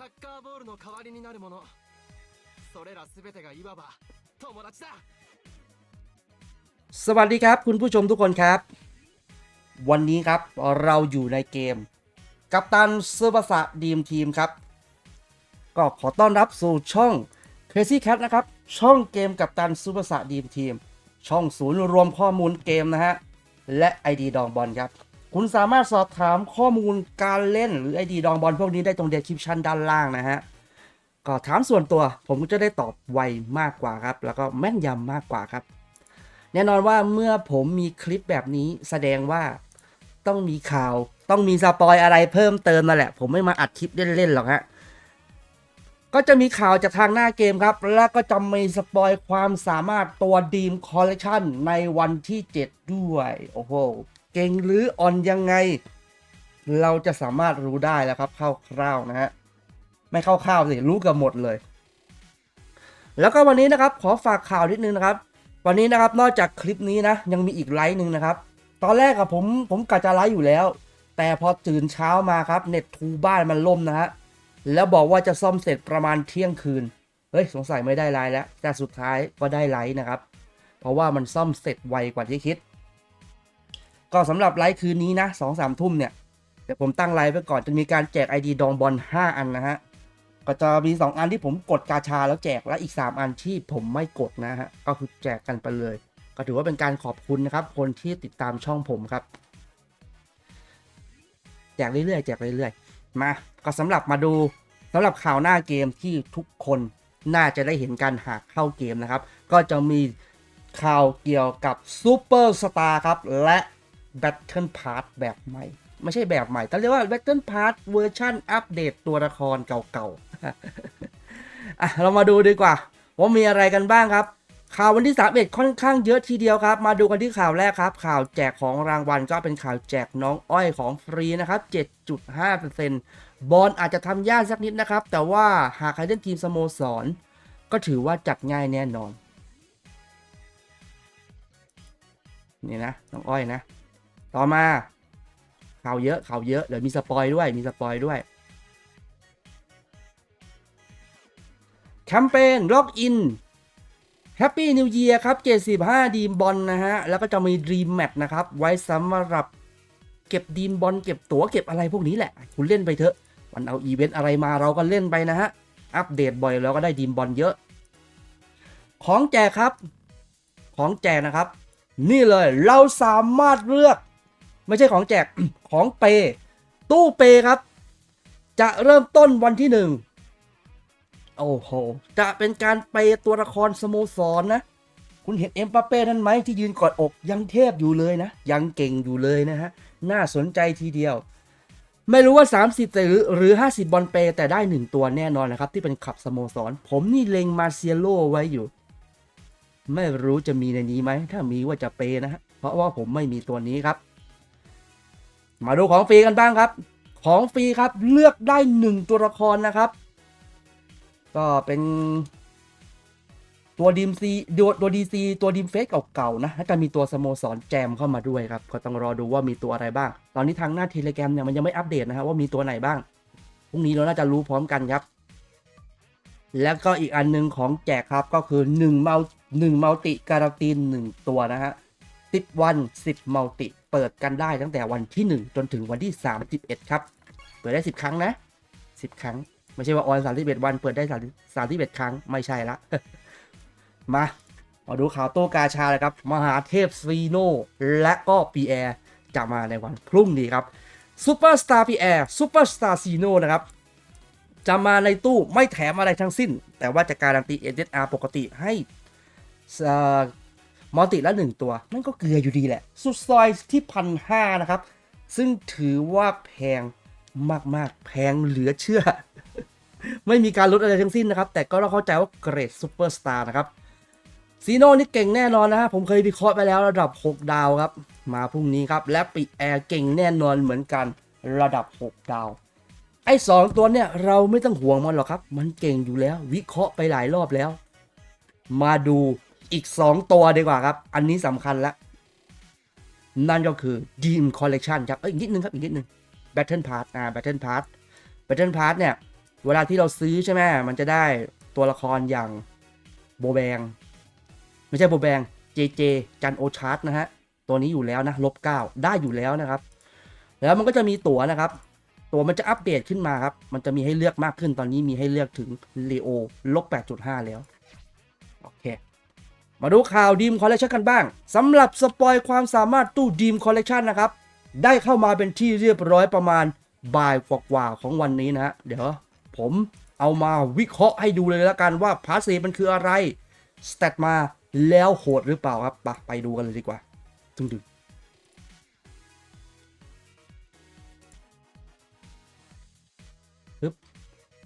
サッカーボールの代わりになるものそれら全てがいわば友達だ สวัสดีครับ คุณผู้ชมทุกคนครับ วันนี้ครับเราอยู่ในเกม กัปตันเซอร์บสะดีมทีมครับ ก็ขอต้อนรับสู่ช่อง Crazy Cat นะครับ ช่องเกมกัปตันซูเปอร์สะดีมทีม ช่องศูนย์รวมข้อมูลเกมนะฮะ และ ID ดองบอลครับ คุณสามารถสอบถามข้อมูลการเล่นหรือ ID ดองบอลพวกนี้ได้ตรงเดสคริปชันด้านล่างนะฮะก็ถามส่วนตัวผมก็จะได้ตอบไวมากกว่าครับ แล้วก็แม่นยำมากกว่าครับ แน่นอนว่าเมื่อผมมีคลิปแบบนี้แสดงว่าต้องมีข่าว ต้องมีสปอยอะไรเพิ่มเติมนั่นแหละ ผมไม่มาอัดคลิปเล่นๆหรอกฮะก็จะมีข่าวจากทางหน้าเกมครับ แล้วก็จะมีสปอยความสามารถตัวดีมคอลเล t ชันในวันที่ 7 ด้วย โอ้โห เก่งหรืออ่อนยังไง เราจะสามารถรู้ได้แล้วครับคร่าวๆนะฮะไม่คร่าวๆสิรู้กันหมดเลย แล้วก็วันนี้นะครับขอฝากข่าวนิดนึงนะครับ วันนี้นะครับนอกจากคลิปนี้นะยังมีอีกไลฟ์หนึ่งนะครับ ตอนแรกอะผมผมกะจะไลฟ์อยู่แล้ว แต่พอตื่นเช้ามาครับเน็ตทูบ้านมันล่มนะฮะแล้วบอกว่าจะซ่อมเสร็จประมาณเที่ยงคืนเฮ้ยสงสัยไม่ได้ไลฟ์แล้ว แต่สุดท้ายก็ได้ไลฟ์นะครับ เพราะว่ามันซ่อมเสร็จไวกว่าที่คิด ก็สำหรับไลฟ์คืนนี้นะสองสามทุ่มเนี่ย เดี๋ยวผมตั้งไลฟ์ไว้ก่อนจะมีการแจก ID ดองบอล5 อันนะฮะ ก็จะมี 2 อันที่ผมกดกาชาแล้วแจกและอีก 3 อันที่ผมไม่กดนะฮะ ก็คือแจกกันไปเลย ก็ถือว่าเป็นการขอบคุณนะครับ คนที่ติดตามช่องผมครับ แจกเรื่อยๆแจกเรื่อยๆ มา ก็สำหรับมาดูสำหรับข่าวหน้าเกมที่ทุกคนน่าจะได้เห็นกันหากเข้าเกมนะครับ ก็จะมีข่าวเกี่ยวกับซูเปอร์สตาร์ครับ และ Battle Pass แบบใหม่ ไม่ใช่แบบใหม่ แต่เรียกว่า Battle Pass เวอร์ชันอัปเดตตัวละครเก่าๆ อะ เรามาดูดีกว่า ว่ามีอะไรกันบ้างครับ ข่าววันที่3เอ็ดค่อนข้างเยอะทีเดียวครับ มาดูกันที่ข่าวแรกครับ ข่าวแจกของรางวัลก็เป็นข่าวแจกน้องอ้อยของฟรีนะครับ 7.5%บอลอาจจะทำยากสักนิดนะครับ แต่ว่าหากใครเล่นทีมสโมสร ก็ถือว่าจัดง่ายแน่นอนนี่นะน้องอ้อยนะ ต่อมาข่าวเยอะข่าวเยอะเดี๋ยวมีสปอยด้วยมีสปอยด้วยแคมเปญล็อกอิน Happy New Year ครับ 75 ดีมบอลนะฮะ แล้วก็จะมี Dream Match นะครับ ไว้สำหรับเก็บดีมบอลเก็บตั๋วเก็บอะไรพวกนี้แหละ คุณเล่นไปเถอะมันเอาอีเวนต์อะไรมาเราก็เล่นไปนะฮะ อัปเดตบ่อยแล้วก็ได้ดีมบอลเยอะ ของแจกครับ ของแจกนะครับ นี่เลยเราสามารถเลือก ไม่ใช่ของแจกของเปย์ตู้เปย์ครับ จะเริ่มต้นวันที่หนึ่งโอ้โห จะเป็นการเปย์ตัวละครสโมสรนนะ คุณเห็นเอ็มปาเป้นั่นไหมที่ยืนกอดอกยังเทพอยู่เลยนะ ยังเก่งอยู่เลยนะฮะ น่าสนใจทีเดียว ไม่รู้ว่า 30 หรือหรือ 50 บอลเปย์แต่ได้ 1 ตัวแน่นอนนะครับ ที่เป็นขับสโมสร ผมนี่เลงมาเซียโลไว้อยู่ ไม่รู้จะมีในนี้ไหม ถ้ามีว่าจะเปย์นะฮะ เพราะว่าผมไม่มีตัวนี้ครับ มาดูของฟรีกันบ้างครับ ของฟรีครับเลือกได้ 1 ตัวละครนะครับ ก็เป็นตัวดีมซีตัวดีซีตัวดีมเฟสเก่าๆนะแล้วจะมีตัวสโมสรแจมเข้ามาด้วยครับ ก็ต้องรอดูว่ามีตัวอะไรบ้าง ตอนนี้ทางหน้าเทเล gram เนี่ยมันยังไม่อัปเดตนะครับว่ามีตัวไหนบ้าง พรุ่งนี้เราน่าจะรู้พร้อมกันครับ แล้วก็อีกอันหนึงของแจกครับก็คือ1เมา1มัลติการันตี1ตัวนะฮะ10วัน10มัลติ เปิดกันได้ตั้งแต่วันที่ 1 จนถึงวันที่ 31 ครับ เปิดได้ 10 ครั้งนะ 10 ครั้ง ไม่ใช่ว่าออน31 วันเปิดได้3 31 ครั้งไม่ใช่ละ มามาดูข่าวโต้กาชาเลยครับ มหาเทพซีโนและก็ปีแอร์จะมาในวันพรุ่งนี้ครับซูเปอร์สตาร์ปีแอร์ซูเปอร์สตาร์ซีโนนะครับจะมาในตู้ไม่แถมอะไรทั้งสิ้น แต่ว่าจะการันตี SSR ปกติให้ เอ่อมัลติละหนึ่งตัวนั่นก็เกลืออยู่ดีแหละ สุดซอยที่พันห้านะครับ ซึ่งถือว่าแพงมากๆ แพงเหลือเชื่อ ไม่มีการลดอะไรทั้งสิ้นนะครับ แต่ก็ต้องเข้าใจว่าเกรดซูเปอร์สตาร์นะครับซีโน่นี่เก่งแน่นอนนะฮะผมเคยวิเคราะห์ไปแล้วระดับ 6 ดาวครับ มาพรุ่งนี้ครับ และปีแอร์เก่งแน่นอนเหมือนกันระดับ 6 ดาว ไอ้สองตัวเนี่ยเราไม่ต้องห่วงมันหรอกครับ มันเก่งอยู่แล้ว วิเคราะห์ไปหลายรอบแล้ว มาดู อีก 2 ตัวดีกว่าครับ อันนี้สำคัญละนั่นก็คือ Dream Collection ครับเอ้ยอีกนิดนึงครับ อีกนิดนึง Battle Pass อ่า Battle Pass Battle Pass เนี่ย เวลาที่เราซื้อใช่ไหมมันจะได้ตัวละครอย่างโบแบง ไม่ใช่โบแบงเจเจจันโอชาร์ตนะฮะ ตัวนี้อยู่แล้วนะลบเก้าได้อยู่แล้วนะครับ แล้วมันก็จะมีตั๋วนะครับ ตัวมันจะอัปเดตขึ้นมาครับ มันจะมีให้เลือกมากขึ้นตอนนี้มีให้เลือกถึงเลโอลบ8.5แล้ว โอเค มาดูข่าวดีมคอลเลคชันกันบ้างสำหรับสปอยความสามารถตู้ดีมคอลเลคชันนะครับ ได้เข้ามาเป็นที่เรียบร้อยประมาณบ่ายกว่าๆของวันนี้นะ เดี๋ยวผมเอามาวิเคราะห์ให้ดูเลยล้วกันว่าพาสซีมันคืออะไรสเตตมาแล้วโหดหรือเปล่าครับไปไปดูกันเลยดีกว่าตึงดึง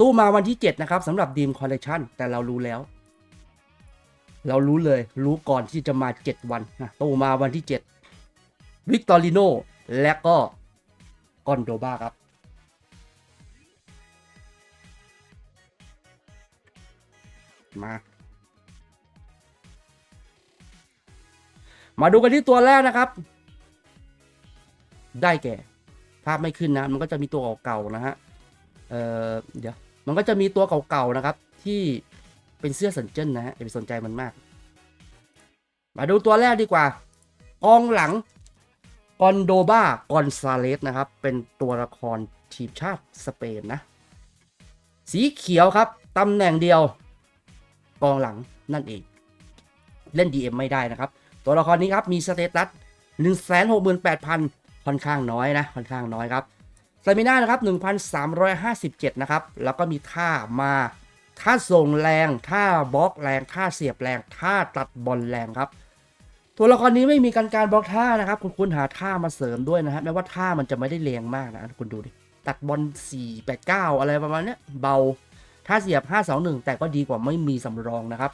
ตู้มาวันที่ 7 นะครับสำหรับดีมคอลเล t ชันแต่เรารู้แล้ว เรารู้เลยรู้ก่อนที่จะมา 7 วันนะโตมาวันที่ 7 วิกตอริโนและก็กอนโดบาครับ มา มาดูกันที่ตัวแรกนะครับ ได้แก่ ภาพไม่ขึ้นนะ มันก็จะมีตัวเก่าๆนะฮะ เออเดี๋ยว มันก็จะมีตัวเก่าๆนะครับ ที่ เป็นเสื้อสัญเจิ้นนะฮะอย่าไปสนใจมันมาก มาดูตัวแรกดีกว่ากองหลังกอนโดบากอนซาเลสนะครับ เป็นตัวละครทีมชาติสเปนนะ สีเขียวครับ ตำแหน่งเดียว กองหลังนั่นเอง เล่น DM ไม่ได้นะครับ ตัวละครนี้ครับมีสเตตัส168,000 ค่อนข้างน้อยนะ ค่อนข้างน้อยครับสมิน่านะครับ 1,357 นะครับ แล้วก็มีท่ามา ท่าส่งแรงท่าบล็อกแรงท่าเสียบแรงท่าตัดบอลแรงครับ ตัวละครนี้ไม่มีการการบล็อกท่านะครับ คุณคุณหาท่ามาเสริมด้วยนะฮะแม้ว่าท่ามันจะไม่ได้แรงมากนะคุณดูดิตัดบอล4 8 9 อะไรประมาณเนี้ยเบาท่าเสียบ 521 แต่ก็ดีกว่าไม่มีสำรองนะครับ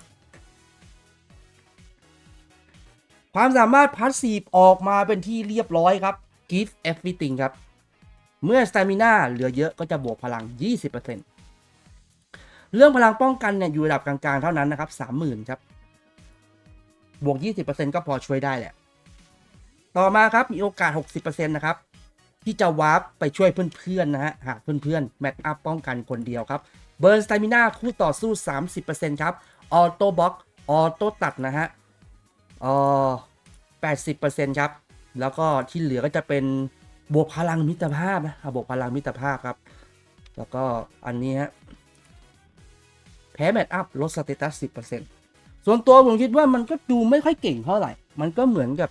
ความสามารถพัสซีฟออกมาเป็นที่เรียบร้อยครับ give everything ครับ เมื่อ stamina เหลือเยอะก็จะบวกพลัง 20% เรื่องพลังป้องกันเนี่ยอยู่ระดับกลางๆ เท่านั้นนะครับ30,000ครับ บวก 20%ก็พอช่วยได้แหละ ต่อมาครับมีโอกาส 60%นะครับ ที่จะวาร์ปไปช่วยเพื่อนๆนะฮะ หากเพื่อนๆแมตช์อัพป้องกันคนเดียวครับ เบิร์นสตามิน่าคู่ต่อสู้ 30%ครับ ออโต้บล็อก ออโต้ตัดนะฮะเอ่อ80%ครับ แล้วก็ที่เหลือก็จะเป็นบวกพลังมิตรภาพนะอะบวกพลังมิตรภาพครับ แล้วก็อันนี้ฮะ พ้แมตช์อัพลดสเตตัส10%ส่วนตัวผมคิดว่ามันก็ดูไม่ค่อยเก่งเท่าไหร่ มันก็เหมือนกับ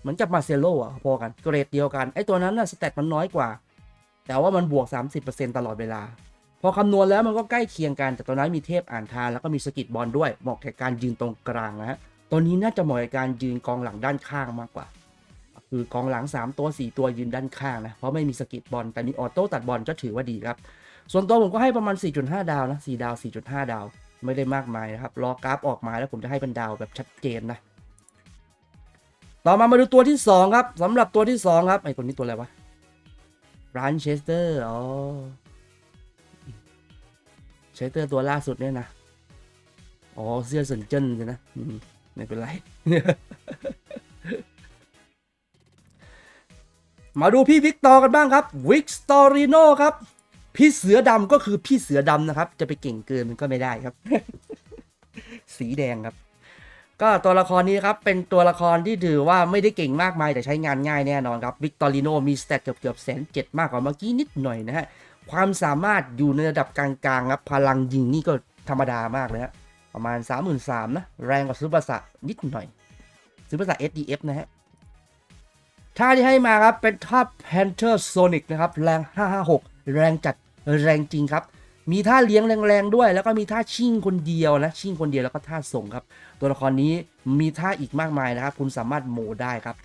เหมือนกับมาเซโลอะพอกันเกรดเดียวกันไอ้ตัวนั้นน่ะสเตตมันน้อยกว่า แต่ว่ามันบวก 30%ตลอดเวลา พอคำนวณแล้วมันก็ใกล้เคียงกันแต่ตัวนั้นมีเทพอ่านทานแล้วก็มีสกิดบอลด้วยเหมาะแก่การยืนตรงกลางนะฮะตัวนี้น่าจะเหมาะกับการยืนกองหลังด้านข้างมากกว่า คือกองหลัง 3 ตัว 4 ตัวยืนด้านข้างนะเพราะไม่มีสกิดบอลแต่มีออโต้ตัดบอลก็ถือว่าดีครับ ส่วนตัวผมก็ให้ประมาณ 4.5 ดาวนะ 4 ดาว 4.5 ดาว ไม่ได้มากมายนะครับ รอกราฟออกมาแล้วผมจะให้เป็นดาวแบบชัดเจนนะ ต่อมามาดูตัวที่ 2 ครับสำหรับตัวที่ 2 ครับไอ้ตัวนี้ตัวอะไรวะรันเชสเตอร์อ๋อเชสเตอร์ตัวล่าสุดเนี่ยนะ อ๋อเสื้อสนเจิ้นเลยนะไม่เป็นไรมาดูพี่วิกตอร์กันบ้างครับ วิกสตอริโนครับ พี่เสือดำก็คือพี่เสือดำนะครับ จะไปเก่งเกินมันก็ไม่ได้ครับ สีแดงครับ ก็ตัวละครนี้ครับ เป็นตัวละครที่ถือว่าไม่ได้เก่งมากมายแต่ใช้งานง่ายแน่นอนครับวิกตอริโนมีสเตตเกือบเกือบแสนเจ็ดมากกว่าเมื่อกี้นิดหน่อยนะฮะความสามารถอยู่ในระดับกลางๆครับพลังยิงนี่ก็ธรรมดามากเลยฮะประมาณ 3 3 0 0 0นะ แรงกว่าซูเปอร์สะนิดหน่อยซูเปอร์สะ SDF นะฮะท่าที่ให้มาครับ เป็นท่า Panther Sonic นะครับ แรง 556 แรงจัด แรงจริงครับ มีท่าเลี้ยงแรงๆด้วย แล้วก็มีท่าชิ่งคนเดียวนะชิ่งคนเดียวแล้วก็ท่าส่งครับ ตัวละครนี้มีท่าอีกมากมายนะครับ คุณสามารถโมได้ครับ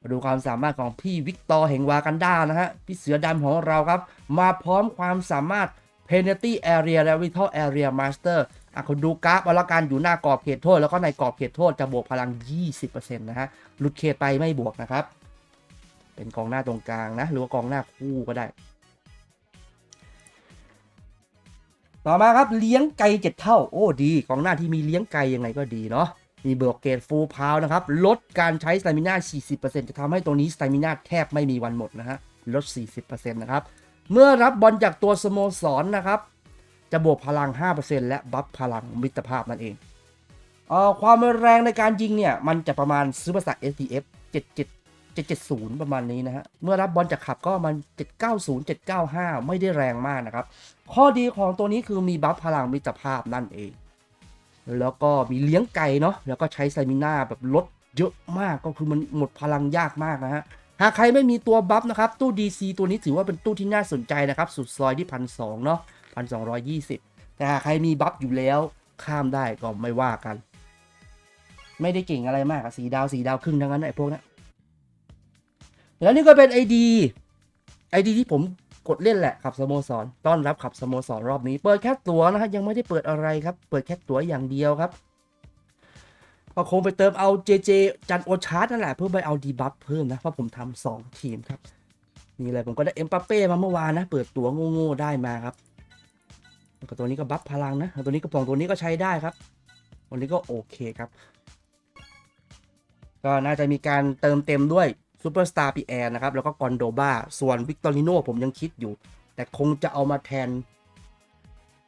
มาดูความสามารถของพี่วิกตอร์แห่งวากันดานะฮะพี่เสือดำของเราครับ มาพร้อมความสามารถ penalty area และ vital area master อะคุณดูกราฟเอาละกันอยู่หน้ากรอบเขตโทษ แล้วก็ในกรอบเขตโทษจะบวกพลัง 20%นะฮะหลุดเขตไปไม่บวกนะครับ เป็นกองหน้าตรงกลางนะ หรือว่ากองหน้าคู่ก็ได้ ต่อมาครับเลี้ยงไก่เจ็ดเท่า โอ้ดีกองหน้าที่มีเลี้ยงไก่ยังไงก็ดีเนาะมีเบอร์เกตฟูลพาวนะครับ ลดการใช้สตามิน่า 40%จะทำให้ตัวนี้สตามิน่าแทบไม่มีวันหมดนะฮะ ลด 40%นะครับ เมื่อรับบอลจากตัวสโมสรนะครับ จะบวกพลัง 5%และบัฟพลังมิตรภาพนั่นเองเอ่อความแรงในการยิงเนี่ย มันจะประมาณซื้อภาษา SDF 77 770 ประมาณนี้นะฮะ เมื่อรับบอลจากขับก็มัน 790 795 ไม่ได้แรงมากนะครับ ข้อดีของตัวนี้คือมีบัฟพลังมิตรภาพนั่นเอง แล้วก็มีเลี้ยงไก่เนาะ แล้วก็ใช้ไซมิน่าแบบลดเยอะมาก ก็คือมันหมดพลังยากมากนะฮะ หากใครไม่มีตัวบัฟนะครับ ตู้ DC ตัวนี้ถือว่าเป็นตู้ที่น่าสนใจนะครับ สุดซอยที่พันสเนาะพันสองแต่หากใครมีบัฟอยู่แล้วข้ามได้ก็ไม่ว่ากัน ไม่ได้เก่งอะไรมากอะสีดาวสีดาวครึ่งทั้งนั้นไอ้พวกนั้น แล้วนี่ก็เป็น ID ID ที่ผมกดเล่นแหละขับสโมสรต้อนรับขับสโมสรรอบนี้ เปิดแค่ตั๋วนะฮะยังไม่ได้เปิดอะไรครับ เปิดแค่ตั๋วอย่างเดียวครับก็คงไปเติมเอา JJ จจันโอชาร์นั่นแหละเพื่อไปเอาดีบัฟเพิ่มนะ เพราะผมทำสองทีมครับนี่เลยผมก็ได้เอ็มปาเป้มาเมื่อวานนะ เปิดตัวโง่ๆได้มาครับก็ตัวนี้ก็บัฟพลังนะตัวนี้กระป๋องตัวนี้ก็ใช้ได้ครับตัวนี้ก็โอเคครับ ก็น่าจะมีการเติมเต็มด้วย ซูเปอร์สตาร์ปีแอร์นะครับ แล้วก็กอนโดบาส่วนวิกตอริโนผมยังคิดอยู่ แต่คงจะเอามาแทน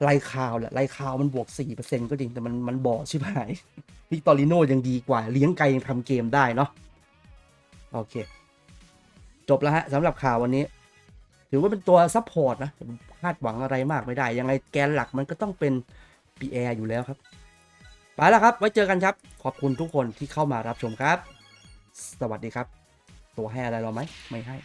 ไลคาวแหละไลคาวมันบวก 4%ก็จริง แต่มันมันบอชิบหายวิกตอริโนยังดีกว่า เลี้ยงไก่ยังทำเกมได้เนาะโอเค จบแล้วฮะสำหรับข่าววันนี้ ถือว่าเป็นตัวซัพพอร์ตนะคาดหวังอะไรมากไม่ได้ ยังไงแกนหลักมันก็ต้องเป็นปีแอร์อยู่แล้วครับไปแล้วครับ ไว้เจอกันครับ ขอบคุณทุกคนที่เข้ามารับชมครับ สวัสดีครับ ตัวให้อะไรเราไหมไม่ให้